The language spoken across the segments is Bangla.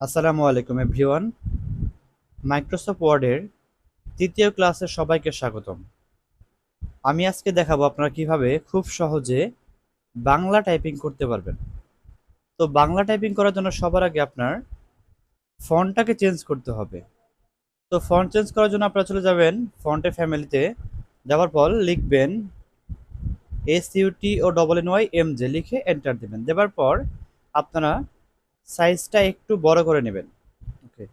আসসালামু আলাইকুম, এভরিওয়ান। মাইক্রোসফট ওয়ার্ডের তৃতীয় ক্লাসে সবাইকে স্বাগতম। আমি আজকে দেখাবো আপনারা কীভাবে খুব সহজে বাংলা টাইপিং করতে পারবেন। তো বাংলা টাইপিং করার জন্য সবার আগে আপনার ফন্টটাকে চেঞ্জ করতে হবে। তো ফন্ট চেঞ্জ করার জন্য আপনারা চলে যাবেন ফন্টের ফ্যামিলিতে যাওয়ার পর লিখবেন S U T O double N Y M J লিখে এন্টার দেবেন। দেওয়ার পর আপনারা সাইজটা একটু বড় করে নেবেন। ওকে।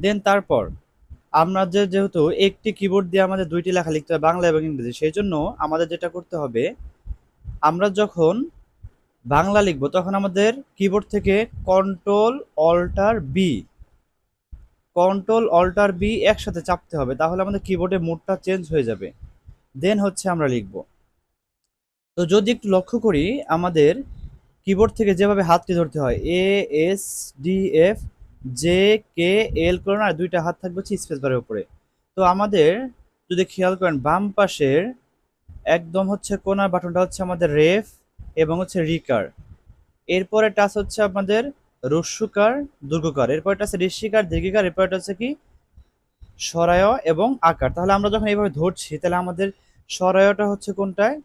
দেন তারপর আমরা যে যেহেতু একটি কিবোর্ড দিয়ে আমাদের দুইটি লেখা লিখতে হবে বাংলা এবং ইংরেজি সেই জন্য আমাদের যেটা করতে হবে আমরা যখন বাংলা লিখব তখন আমাদের কিবোর্ড থেকে control alt B control alt B একসাথে চাপতে হবে তাহলে আমাদের কিবোর্ডে মুডটা চেঞ্জ হয়ে যাবে। দেন হচ্ছে আমরা লিখব। তো যদি একটু লক্ষ্য করি আমাদের কিবোর্ড থেকে যেভাবে হাতটি ধরতে হয় A S D F J K L করে না দুইটা হাত থাকবে হচ্ছে স্পেস বারের উপরে। তো আমাদের যদি খেয়াল করেন, বাম পাশের একদম হচ্ছে কোনার বাটনটা হচ্ছে আমাদের রেফ এবং হচ্ছে রিকার এরপরে টাচ হচ্ছে আমাদের রস্যুকার দুর্গকার। এরপরে টাচ ঋষিকার, দীর্ঘিকার। এরপরে হচ্ছে কি? সরায় এবং আকার। তাহলে আমরা যখন এইভাবে ধরছি, তাহলে আমাদের সরায়টা হচ্ছে কোনটায়?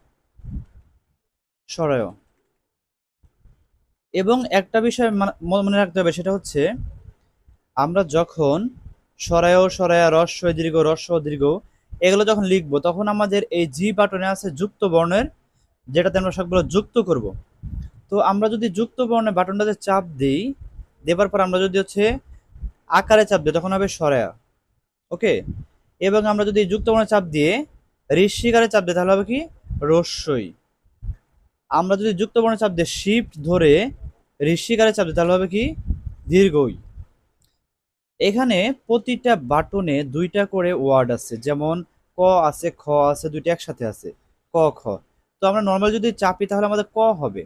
সরায়। এবং একটা বিষয় মনে রাখতে হবে, সেটা হচ্ছে আমরা যখন সরায় সরায়া রস্য দীর্ঘ রস্য দীর্ঘ, এগুলো যখন লিখব, তখন আমাদের এই জি বাটনে আছে যুক্ত বর্ণের, যেটাতে আমরা সবগুলো যুক্ত করব। তো আমরা যদি যুক্ত বর্ণের বাটনটাতে চাপ দিই, দেবার পর আমরা যদি হচ্ছে আকারে চাপ দিই, তখন হবে সরায়া। ওকে? এবং আমরা যদি যুক্ত বর্ণের চাপ দিয়ে ঋষিকারে চাপ দিই, তাহলে হবে কি? রস্যই আমরা যদি যুক্ত বর্ণের চাপ দিয়ে শিফট ধরে ঋষিকারে চাপ, তাহলে হবে কি? দীর্ঘই। এখানে প্রতিটা বাটনে দুইটা করে ওয়ার্ড আছে, যেমন ক আছে, খ আছে, দুইটা একসাথে আছে, ক, খ। তো আমরা নর্মাল যদি চাপি, তাহলে আমাদের ক হবে।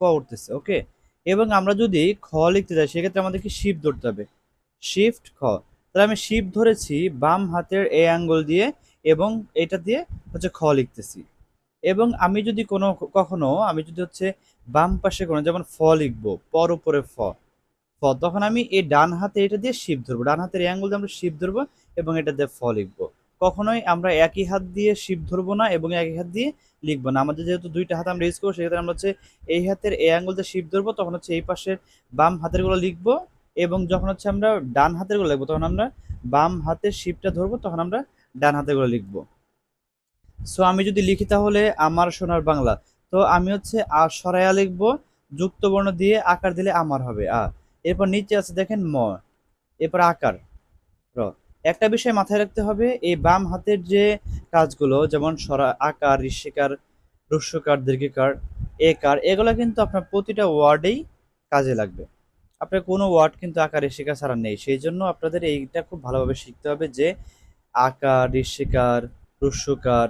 ক উঠতেছে, ওকে? এবং আমরা যদি খ লিখতে যাই, সেক্ষেত্রে আমাদের কি শিফট ধরতে হবে? শিফট খ। তাহলে আমি শিফট ধরেছি বাম হাতের এ আঙ্গুল দিয়ে এবং এটা দিয়ে হচ্ছে খ লিখতেছি। এবং আমি যদি কোনো কখনো, আমি যদি হচ্ছে বাম পাশে কোনো, যেমন ফ লিখব, পর উপরে ফ ফ, তখন আমি এই ডান হাতে এটা দিয়ে শিপ ধরবো, ডান হাতের এই দিয়ে আমরা শিপ ধরবো এবং এটা দিয়ে ফ লিখব। কখনোই আমরা একই হাত দিয়ে শিপ ধরবো না এবং একই হাত দিয়ে লিখব না। আমাদের যেহেতু দুইটা হাত আমরা ইউজ করব, সেক্ষেত্রে আমরা হচ্ছে এই হাতের এই আঙ্গুল দিয়ে শিপ ধরবো, তখন হচ্ছে এই পাশের বাম হাতেরগুলো লিখব এবং যখন হচ্ছে আমরা ডান হাতেরগুলো লিখব, তখন আমরা বাম হাতের শিপটা ধরবো, তখন আমরা ডান হাতেরগুলো লিখব। সো আমি যদি লিখি তাহলে আমার সোনার বাংলা। তো আমি হচ্ছে আ সরাইয়া লিখব যুক্ত বর্ণ দিয়ে আকার দিলে আমার হবে আ। এরপর নিচে আছে দেখেন ম, এরপর আকার, র। একটা বিষয় মাথায় রাখতে হবে, এই বাম হাতের যে কাজগুলো, যেমন সরা, আকার, ঋষিকার রস্যকার দীর্ঘিকার, একার, এগুলো কিন্তু আপনার প্রতিটা ওয়ার্ডেই কাজে লাগবে। আপনার কোনো ওয়ার্ড কিন্তু আকার, ঋষিকার ছাড়া নেই। সেই জন্য আপনাদের এইটা খুব ভালোভাবে শিখতে হবে যে আকার, ঋষিকার রস্যকার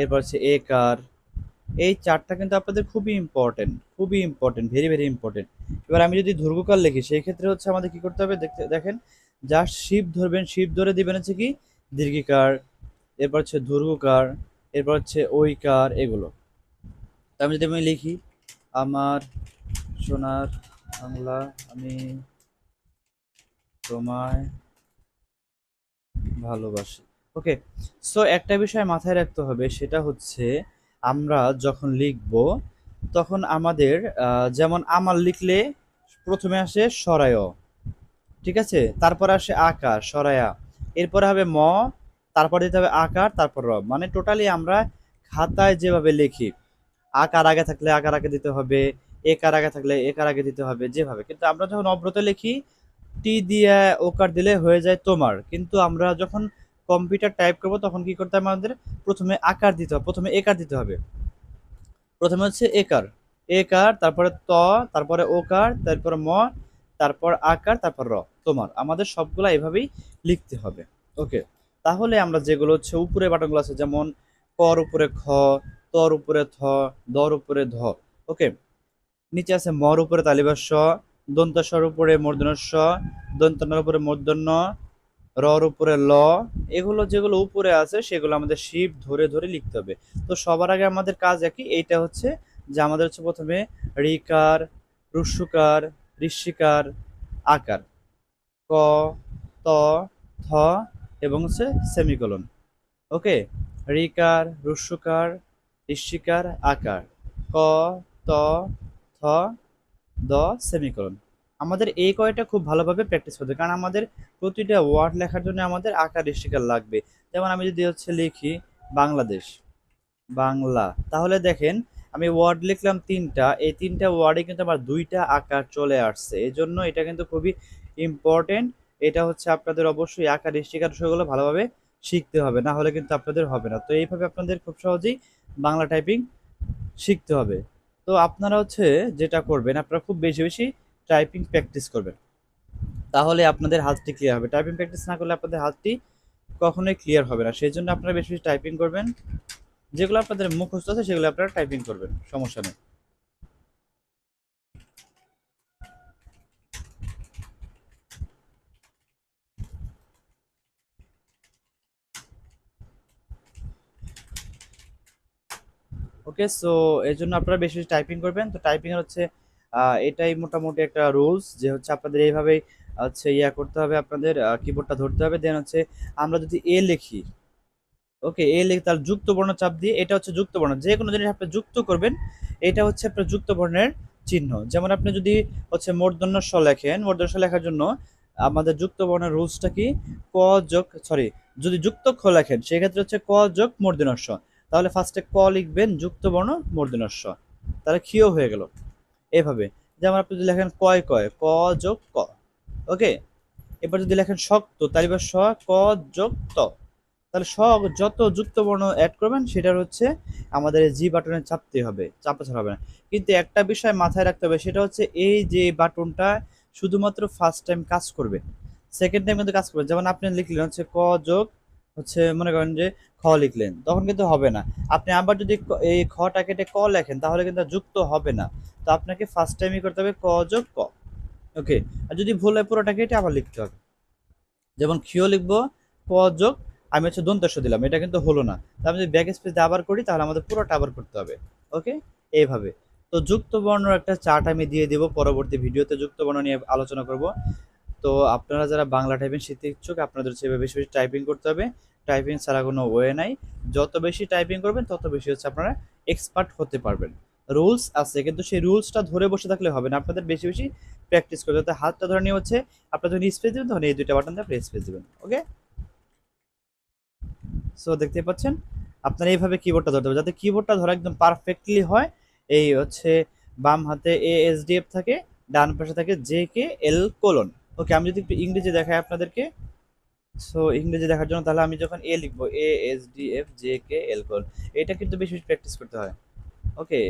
এরপর হচ্ছে একার এই চারটা কিন্তু আপনাদের খুবই ইম্পর্টেন্ট খুবই ইম্পর্টেন্ট ভেরি ভেরি ইম্পর্টেন্ট এবার আমি যদি দুর্গকাল লিখি, সেই ক্ষেত্রে হচ্ছে আমাদের কি করতে হবে? দেখতে, দেখেন জাস্ট শিপ ধরবেন শিপ ধরে দিবেন হচ্ছে কি? দীর্ঘিকার, এরপর হচ্ছে দুর্গকার এরপর হচ্ছে ঐকার, এগুলো। তা আমি যদি আমি লিখি, আমার সোনার বাংলা আমি তোমায় ভালোবাসি। ওকে, সো একটা বিষয় মাথায় রাখতে হবে, সেটা হচ্ছে আমরা যখন লিখব, তখন আমাদের যেমন আমার লিখলে প্রথমে আসে সরায়, ঠিক আছে? তারপর আসে আকার, সরায়া। এরপরে হবে ম, তারপর দিতে হবে আকার, তারপর র মানে টোটালি আমরা খাতায় যেভাবে লিখি, আকার আগে থাকলে আকার আগে দিতে হবে, একার আগে থাকলে একার আগে দিতে হবে, যেভাবে। কিন্তু আমরা যখন অব্রত লিখি, টি দিয়ে ওকার দিলে হয়ে যায় তোমার। কিন্তু আমরা যখন কম্পিউটার টাইপ করব, তখন কি করতে হবে আমাদের? প্রথমে আকার দিতে হবে, প্রথমে একার দিতে হবে। প্রথমে হচ্ছে একার। একার, তারপরে ত, তারপরে ওকার, তারপরে ম, তারপর আকার, তারপর র। তোমার, আমাদের সবগুলা এভাবেই লিখতে হবে। ওকে? তাহলে আমরা যেগুলো হচ্ছে উপরে বাটনগুলো আছে, যেমন কর উপরে খ, তর উপরে থ, দর উপরে ধ। ওকে? নিচে আছে মর উপরে তালিবাস দন্তস্বর উপরে মূর্ধন্য দন্তনার উপরে মূর্ধন্য রর উপরে ল, এগুলো যেগুলো উপরে আছে, সেগুলো আমাদের শিপ ধরে ধরে লিখতে হবে। তো সবার আগে আমাদের কাজ একই, এইটা হচ্ছে যে আমাদের হচ্ছে প্রথমে রিকার রুস্যকার ঋষিকার, আকার। ক, ত, থ এবং হচ্ছে সেমিকোলন। ওকে? রিকার রস্যকার ঋষিকার, আকার। ক, ত, থ, দ, সেমিকোলন। আমাদের এই কয়টা খুব ভালোভাবে প্র্যাকটিস করতে কারণ আমাদের প্রতিটা ওয়ার্ড লেখার জন্য আমাদের আকার ঋষিকার লাগবে। যেমন আমি যদি হচ্ছে লিখি বাংলাদেশ, বাংলা, তাহলে দেখেন আমি ওয়ার্ড লিখলাম তিনটা, এই তিনটা ওয়ার্ডে কিন্তু আমার দুইটা আকার চলে আসছে। এই জন্য এটা কিন্তু খুবই ইম্পর্টেন্ট এটা হচ্ছে আপনাদের অবশ্যই আকার ঋষিকার বিষয়গুলো ভালোভাবে শিখতে হবে, না হলে কিন্তু আপনাদের হবে না। তো এইভাবে আপনাদের খুব সহজেই বাংলা টাইপিং শিখতে হবে। তো আপনারা হচ্ছে যেটা করবেন, আপনারা খুব বেশি বেশি টাইপিং প্র্যাকটিস করবেন। তাহলে আপনাদের হাতটি ক্লিয়ার হবে। টাইপিং প্র্যাকটিস না করলে আপনাদের হাতটি কখনোই ক্লিয়ার হবে না। সেই জন্য আপনারা বেশি বেশি টাইপিং করবেন। যেগুলো আপনাদের মুখস্থ আছে, সেগুলো আপনারা টাইপিং করবেন। সমস্যা নেই। ওকে সো এই জন্য আপনারা বেশি বেশি টাইপিং করবেন। তো টাইপিং এর হচ্ছে এটাই মোটামুটি একটা রুলস যে হচ্ছে আপনাদের এইভাবেই হচ্ছে ইয়া করতে হবে, আপনাদের কিবোর্ডটা ধরতে হবে। দেন হচ্ছে আমরা যদি এ লিখি ওকে এ লিখে তার যুক্ত বর্ণ চাপ দিয়ে, এটা হচ্ছে যুক্ত বর্ণ যে কোনো জিনিস আপনি যুক্ত করবেন, এটা হচ্ছে আপনার যুক্ত বর্ণের চিহ্ন। যেমন আপনি যদি হচ্ছে মূর্ধন্য স লেখেন মূর্ধন্য স লেখার জন্য আমাদের যুক্ত বর্ণের রুলসটা কি? ক যোগ সরি যদি যুক্ত খ লেখেন, সেক্ষেত্রে হচ্ছে ক যোগ মূর্ধন্য স তাহলে ফার্স্টে ক লিখবেন যুক্ত বর্ণ মূর্ধন্য স তাহলে ক্ষীয় হয়ে গেল। এভাবে। যেমন আপনি যদি লেখেন কয় কয়, ক যোগ ক, ওকে? এবার যদি লেখেন শক্ত, তাহলে এবার স, ক যোগ ত। তাহলে স যত যুক্ত বর্ণ অ্যাড করবেন, সেটার হচ্ছে আমাদের জি বাটনে চাপতে হবে, চাপা ছাড়া হবে না। কিন্তু একটা বিষয় মাথায় রাখতে হবে, সেটা হচ্ছে এই যে বাটনটা শুধুমাত্র ফার্স্ট টাইম কাজ করবে সেকেন্ড টাইম কিন্তু কাজ করবে। যেমন আপনি লিখলেন হচ্ছে ক যোগ, হচ্ছে মনে করেন যে খ লিখলেন, তখন কিন্তু হবে না। আপনি আবার যদি এই খটা কেটে ক লেখেন, তাহলে কিন্তু যুক্ত হবে না। তো আপনাকে ফার্স্ট টাইমই করতে হবে ক যোগ ক। ওকে আর যদি ভুল হয় পুরোটা কেটে আবার লিখতে হবে। যেমন ক্ষীয় লিখব, ক যোগ, আমি হচ্ছে দন্তস্ব দিলাম, এটা কিন্তু হলো না। তা আমি যদি ব্যাক স্পেস আবার করি, তাহলে আমাদের পুরোটা আবার করতে হবে। ওকে এইভাবে। তো যুক্ত বর্ণর একটা চার্ট আমি দিয়ে দেবো, পরবর্তী ভিডিওতে যুক্ত বর্ণ নিয়ে আলোচনা করব। তো আপনারা যারা বাংলা টাইপিং শিখতে ইচ্ছুক, আপনাদের সেভাবে বেশি বেশি টাইপিং করতে হবে। টাইপিং ছাড়া কোনো ওয়ে নাই। যত বেশি টাইপিং করবেন, তত বেশি হচ্ছে আপনারা এক্সপার্ট হতে পারবেন। রুলস আছে, কিন্তু সেই রুলসটা ধরে বসে থাকলে হবে না। আপনাদের বেশি বেশি প্র্যাকটিস করতে হবে। হাতটা ধরে নিয়ে হচ্ছে, আপনারা যখন স্পেস দেবেন, তখন এই দুইটা বাটন দিয়ে আপনি স্পেস দেবেন ওকে সো দেখতে পাচ্ছেন, আপনারা এইভাবে কিবোর্ডটা ধরতে হবে। যাতে কিবোর্ডটা ধরা একদম পারফেক্টলি হয়, এই হচ্ছে বাম হাতে এ এস ডি এফ থাকে, ডান পাশে থাকে জে কে এল কোলন ওকে আমি যদি একটু ইংরেজি দেখাই আপনাদেরকে। সো ইংরেজি দেখার জন্য তাহলে আমি যখন এ লিখব A S D F J K L colon এটা কিন্তু বেশি বেশি প্র্যাকটিস করতে হয়। ওকে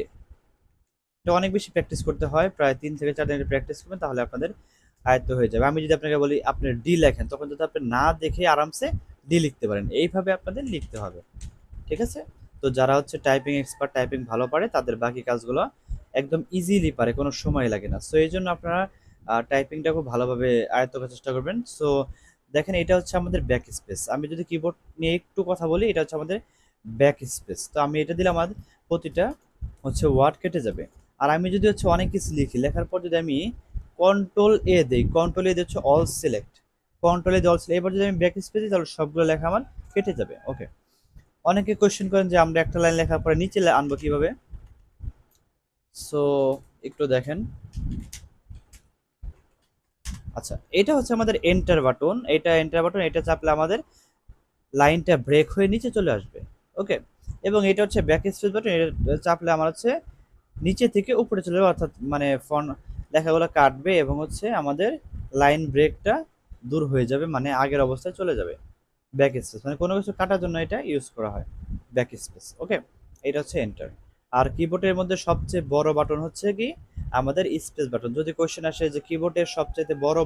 এটা অনেক বেশি প্র্যাকটিস করতে হয়, প্রায় তিন থেকে চার দিন প্র্যাকটিস করবেন, তাহলে আপনাদের আয়ত্ত হয়ে যাবে। আমি যদি আপনাকে বলি, আপনি ডি লেখেন, তখন যদি আপনি না দেখে আরামসে ডি লিখতে পারেন, এইভাবে আপনাদের লিখতে হবে। ঠিক আছে? তো যারা হচ্ছে টাইপিং এক্সপার্ট টাইপিং ভালো পারে, তাদের বাকি কাজগুলো একদম ইজিলি পারে, কোনো সময় লাগে না। সো এই জন্য আপনারা টাইপিংটা খুব ভালোভাবে আয়ত্ত করার চেষ্টা করবেন। সো দেখেন এটা হচ্ছে আমাদের ব্যাক স্পেস আমি যদি কিবোর্ড নিয়ে একটু কথা বলি, এটা হচ্ছে আমাদের ব্যাক স্পেস তো আমি এটা দিলে আমার প্রতিটা হচ্ছে ওয়ার্ড কেটে যাবে। আর আমি যদি হচ্ছে অনেক কিছু লিখি, লেখার পর যদি আমি কন্ট্রোল এ দিই কন্ট্রোল এ হচ্ছে all select control A all select এবার যদি আমি ব্যাক স্পেস দিই, তাহলে সবগুলো লেখা আমার কেটে যাবে। ওকে অনেকে কোয়েশ্চেন করেন যে আমরা একটা লাইন লেখার পরে নিচে আনব কীভাবে? সো একটু দেখেন। আচ্ছা এটা হচ্ছে আমাদের এন্টার বাটন এটা এন্টার বাটন এটা চাপলে আমাদের লাইনটা ব্রেক হয়ে নিচে চলে আসবে ওকে এবং এটা হচ্ছে ব্যাক স্পেস বাটন এটা চাপলে আমার হচ্ছে নিচে থেকে উপরে চলে যাবে, অর্থাৎ মানে ফন লেখাগুলো কাটবে এবং হচ্ছে আমাদের লাইন ব্রেকটা দূর হয়ে যাবে মানে আগের অবস্থায় চলে যাবে ব্যাক স্পেস মানে কোনো কিছু কাটার জন্য এটা ইউজ করা হয় ব্যাক স্পেস ওকে এটা হচ্ছে এন্টার আর কিবোর্ডের মধ্যে সবচেয়ে বড় বাটন হচ্ছে কি? আমাদের স্পেস বাটন যদি কোয়েশ্চেন আসে যে কিবোর্ডের সবচেয়ে বড়